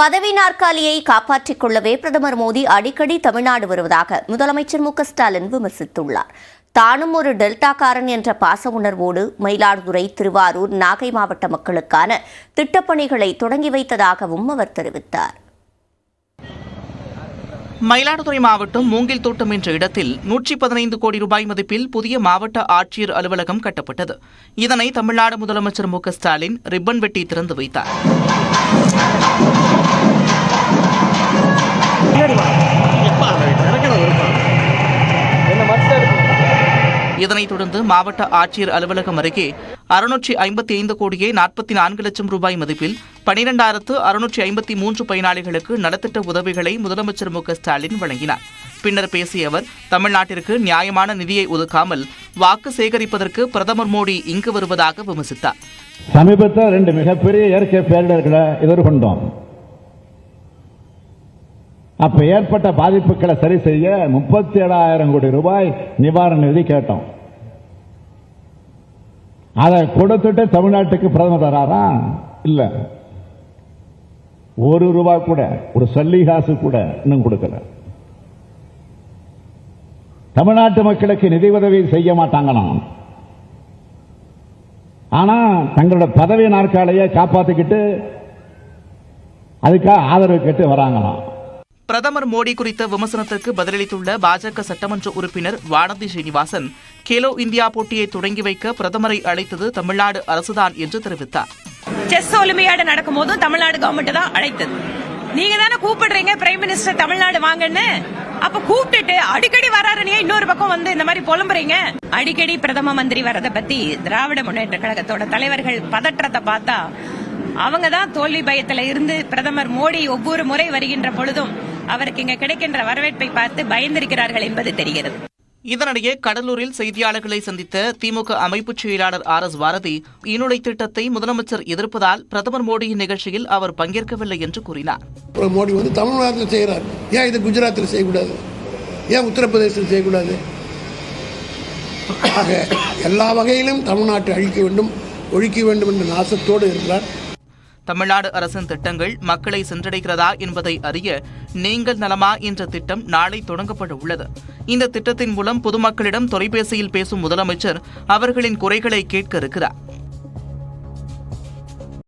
பதவி நாற்காலியை காப்பாற்றிக் கொள்ளவே பிரதமர் மோடி அடிக்கடி தமிழ்நாடு வருவதாக முதலமைச்சர் மு ஸ்டாலின் விமர்சித்துள்ளார். தானும் ஒரு டெல்டாக்காரன் என்ற பாச உணர்வோடு மயிலாடுதுறை திருவாரூர் நாகை மாவட்ட மக்களுக்கான திட்டப்பணிகளை தொடங்கி வைத்ததாகவும் அவர் தெரிவித்தார். மயிலாடுதுறை மாவட்டம் மூங்கில் தோட்டம் என்ற இடத்தில் நூற்றி பதினைந்து கோடி ரூபாய் மதிப்பில் புதிய மாவட்ட ஆட்சியர் அலுவலகம் கட்டப்பட்டது. இதனை தமிழ்நாடு முதலமைச்சர் மு ஸ்டாலின் ரிப்பன் வெட்டி திறந்து வைத்தார். இதனைத் தொடர்ந்து மாவட்ட ஆட்சியர் அலுவலகம் அருகே அறுநூற்றி ஐம்பத்தி ஐந்து கோடியே நாற்பத்தி நான்கு லட்சம் ரூபாய் மதிப்பில் பனிரெண்டாயிரத்து அறுநூற்றி ஐம்பத்தி மூன்று பயனாளிகளுக்கு நலத்திட்ட உதவிகளை முதலமைச்சர் மு ஸ்டாலின் வழங்கினார். பின்னர் பேசிய அவர் தமிழ்நாட்டிற்கு நியாயமான நிதியை ஒதுக்காமல் வாக்கு சேகரிப்பதற்கு பிரதமர் மோடி இங்கு வருவதாக விமர்சித்தார். சமீபத்தில் ரெண்டு மிகப்பெரிய இயற்கை பேரிடர்களை எதிர்கொண்டோம். அப்ப ஏற்பட்ட பாதிப்புகளை சரி செய்ய முப்பத்தி ஏழாயிரம் கோடி ரூபாய் நிவாரண நிதி கேட்டோம். அதை கொடுத்துட்டு தமிழ்நாட்டுக்கு பிரதமர் தராரா இல்ல. ஒரு ரூபாய் கூட ஒரு சல்லி காசு கூட இன்னும் கொடுக்கல. தமிழ்நாட்டு மக்களுக்கு நிதி உதவி செய்ய மாட்டாங்களாம். ஆனா தங்களோட பதவி நாற்காலையை காப்பாத்திக்கிட்டு அதுக்காக ஆதரவு கேட்டு வராங்களாம். பிரதமர் மோடி குறித்த விமர்சனத்திற்கு பதிலளித்துள்ள பாஜக சட்டமன்ற உறுப்பினர் வானதி ஸ்ரீனிவாசன் கேலோ இந்தியா போட்டியை தொடங்கி வைக்க பிரதமரை அழைத்தது தமிழ்நாடு அரசுதான் என்று தெரிவித்தார். செஸ் ஒலிம்பியாடு நடக்கும் போதும் தமிழ்நாடு கவர்மெண்ட் தான் அழைத்தது. நீங்க தானே கூப்பிடுறீங்க பிரைம் மினிஸ்டர் தமிழ்நாடு வாங்கன்னு? அப்ப கூப்பிட்டுட்டு அடிக்கடி வராருனே இன்னொரு பக்கம் வந்து இந்த மாதிரி புலம்புறீங்க? அடிக்கடி பிரதம மந்திரி வரத பத்தி திராவிட முன்னேற்ற கழகத்தோட தலைவர்கள் பதற்றத்தை பார்த்தா அவங்க தான் தோல்வி பயத்துல இருந்து பிரதமர் மோடி ஒவ்வொரு முறை வருகின்ற பொழுதும் அவருக்கு இங்க கிடைக்கின்ற வரவேற்பை பார்த்து பயந்திருக்கிறார்கள் என்பது தெரிகிறது. இதனிடையே கடலூரில் செய்தியாளர்களை சந்தித்த திமுக அமைப்புச் செயலாளர் ஆர் எஸ் பாரதி இனுடை திட்டத்தை முதலமைச்சர் எதிர்ப்பதால் பிரதமர் மோடியின் நிகழ்ச்சியில் அவர் பங்கேற்கவில்லை என்று கூறினார். மோடி வந்து தமிழ்நாட்டில் செய்கிறார். ஏன் இது குஜராத்தில் செய்யக்கூடாது? ஏன் உத்தரப்பிரதேசத்தில் செய்யக்கூடாது? ஆக எல்லா வகையிலும் தமிழ்நாட்டை அழிக்க வேண்டும் ஒழிக்க வேண்டும் என்ற நாசத்தோடு இருக்கிறார். தமிழ்நாடு அரசின் திட்டங்கள் மக்களை சென்றடைகிறதா என்பதை அறிய நீங்கள் நலமா என்ற திட்டம் நாளை தொடங்கப்பட உள்ளது இந்த திட்டத்தின் மூலம் பொதுமக்களிடம் தொலைபேசியில் பேசும் முதலமைச்சர் அவர்களின் குறைகளை கேட்க இருக்கிறார்.